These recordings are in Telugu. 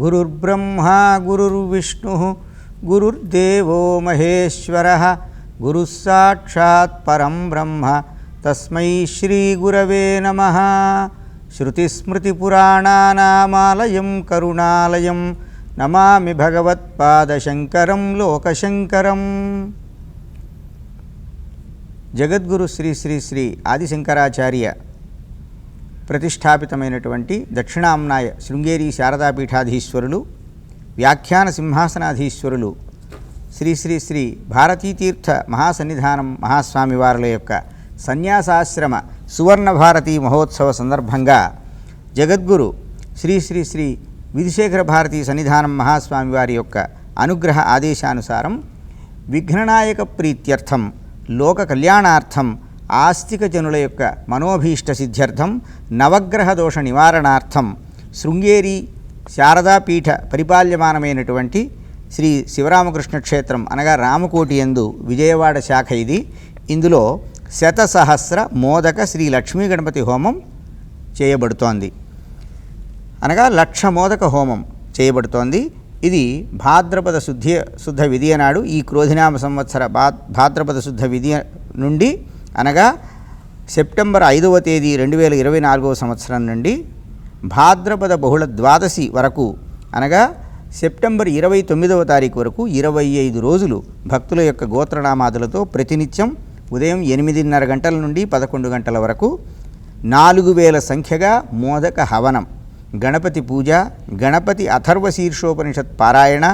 గురుర్బ్రహ్మా గురుర్విష్ణు గురుర్దేవో మహేశ్వర గురుः సాక్షాత్ పరం బ్రహ్మ తస్మై శ్రీగురవే నమ శృతిస్మృతిపురాణానామాలయం కరుణాలయం నమామి భగవత్పాదశంకరం లోకశంకరం జగద్గురు శ్రీ శ్రీ శ్రీ ఆదిశంకరాచార్య ప్రతిష్టాపితమైనటువంటి దక్షిణాంనాయ శృంగేరి శారదాపీఠాధీశ్వరులు వ్యాఖ్యాన సింహాసనాధీశ్వరులు శ్రీ శ్రీ శ్రీ భారతీతీర్థ మహాసన్నిధానం మహాస్వామివారుల యొక్క సన్యాసాశ్రమ సువర్ణ భారతీ మహోత్సవ సందర్భంగా జగద్గురు శ్రీ శ్రీ శ్రీ విధిశేఖర భారతీ సన్నిధానం మహాస్వామివారి యొక్క అనుగ్రహ ఆదేశానుసారం విఘ్ననాయక ప్రీత్యర్థం లోక కళ్యాణార్థం ఆస్తిక జనుల యొక్క మనోభీష్ట సిద్ధ్యర్థం నవగ్రహ దోష నివారణార్థం శృంగేరి శారదాపీఠ పరిపాల్యమానమైనటువంటి శ్రీ శివరామకృష్ణ క్షేత్రం అనగా రామకోటి ఎందు విజయవాడ శాఖ ఇది. ఇందులో శతసహస్ర మోదక శ్రీ లక్ష్మీ గణపతి హోమం చేయబడుతోంది. అనగా లక్ష మోదక హోమం చేయబడుతోంది. ఇది భాద్రపద శుద్ధి శుద్ధ విధియ నాడు ఈ క్రోధినామ సంవత్సర భా భాద్రపద శుద్ధ విధియ నుండి అనగా సెప్టెంబర్ ఐదవ తేదీ రెండు వేల ఇరవై నాలుగవ సంవత్సరం నుండి భాద్రపద బహుళ ద్వాదశి వరకు అనగా సెప్టెంబర్ ఇరవై తొమ్మిదవ తారీఖు వరకు ఇరవై ఐదు రోజులు భక్తుల యొక్క గోత్రనామాదులతో ప్రతినిత్యం ఉదయం ఎనిమిదిన్నర గంటల నుండి పదకొండు గంటల వరకు నాలుగు వేల సంఖ్యగా మోదక హవనం గణపతి పూజ గణపతి అథర్వ శీర్షోపనిషత్ పారాయణ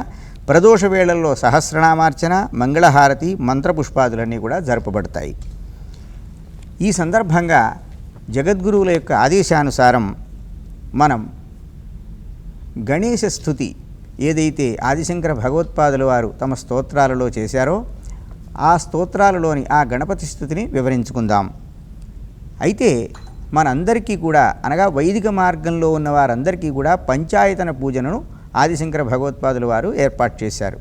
ప్రదోష వేళల్లో సహస్రనామార్చన మంగళహారతి మంత్రపుష్పాదులన్నీ కూడా జరపబడతాయి. ఈ సందర్భంగా జగద్గురువుల యొక్క ఆదేశానుసారం మనం గణేశ స్థుతి ఏదైతే ఆదిశంకర భగవత్పాదుల వారు తమ స్తోత్రాలలో చేశారో ఆ స్తోత్రాలలోని ఆ గణపతి స్థుతిని వివరించుకుందాం. అయితే మనందరికీ కూడా అనగా వైదిక మార్గంలో ఉన్న వారందరికీ కూడా పంచాయతన పూజను ఆదిశంకర భగవత్పాదుల వారు ఏర్పాటు చేశారు.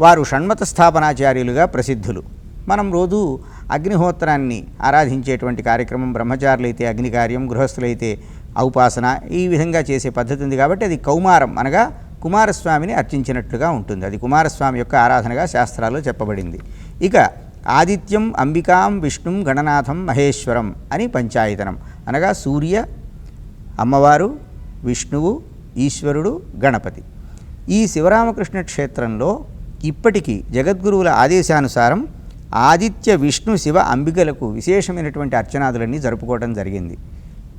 వారు షణ్మత స్థాపనాచార్యులుగా ప్రసిద్ధులు. మనం రోజు అగ్నిహోత్రాన్ని ఆరాధించేటువంటి కార్యక్రమం బ్రహ్మచారులైతే అగ్నికార్యం గృహస్థులైతే ఔపాసన ఈ విధంగా చేసే పద్ధతి ఉంది కాబట్టి అది కౌమారం అనగా కుమారస్వామిని అర్చించినట్లుగా ఉంటుంది. అది కుమారస్వామి యొక్క ఆరాధనగా శాస్త్రాల్లో చెప్పబడింది. ఇక ఆదిత్యం అంబికాం విష్ణుం గణనాథం మహేశ్వరం అని పంచాయతనం. అనగా సూర్య అమ్మవారు విష్ణువు ఈశ్వరుడు గణపతి. ఈ శివరామకృష్ణ క్షేత్రంలో ఇప్పటికీ జగద్గురువుల ఆదేశానుసారం ఆదిత్య విష్ణు శివ అంబికలకు విశేషమైనటువంటి అర్చనాదులన్నీ జరుపుకోవడం జరిగింది.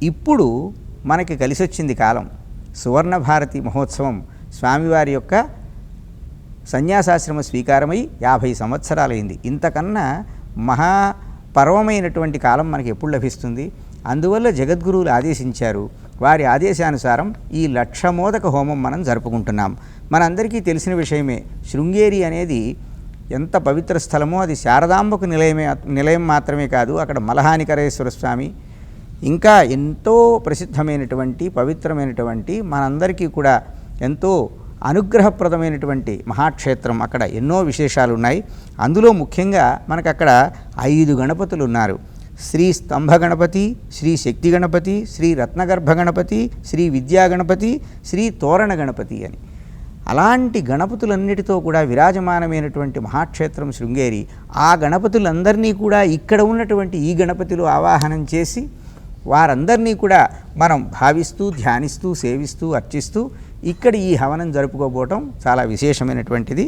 ఇప్పుడు మనకి కలిసొచ్చింది కాలం సువర్ణ భారతి మహోత్సవం స్వామివారి యొక్క సన్యాసాశ్రమ స్వీకారమై యాభై సంవత్సరాలైంది. ఇంతకన్నా మహా పర్వమైనటువంటి కాలం మనకి ఎప్పుడు లభిస్తుంది? అందువల్ల జగద్గురువులు ఆదేశించారు. వారి ఆదేశానుసారం ఈ లక్షమోదక హోమం మనం జరుపుకుంటున్నాం. మనందరికీ తెలిసిన విషయమే శృంగేరి అనేది ఎంత పవిత్ర స్థలమో అది శారదాంబకు నిలయమే నిలయం మాత్రమే కాదు అక్కడ మలహానికరేశ్వర స్వామి. ఇంకా ఎంతో ప్రసిద్ధమైనటువంటి పవిత్రమైనటువంటి మనందరికీ కూడా ఎంతో అనుగ్రహప్రదమైనటువంటి మహాక్షేత్రం అక్కడ ఎన్నో విశేషాలు ఉన్నాయి అందులో ముఖ్యంగా మనకు అక్కడ ఐదు గణపతులు ఉన్నారు శ్రీ స్తంభ గణపతి శ్రీ శక్తి గణపతి శ్రీ రత్నగర్భ గణపతి శ్రీ విద్యా గణపతి శ్రీ తోరణ గణపతి అని. అలాంటి గణపతులన్నిటితో కూడా విరాజమానమైనటువంటి మహాక్షేత్రం శృంగేరి ఆ గణపతులందరినీ కూడా ఇక్కడ ఉన్నటువంటి ఈ గణపతులు ఆవాహనం చేసి వారందరినీ కూడా మనం భావిస్తూ ధ్యానిస్తూ సేవిస్తూ అర్చిస్తూ ఇక్కడ ఈ హవనం జరుపుకోబోవటం చాలా విశేషమైనటువంటిది.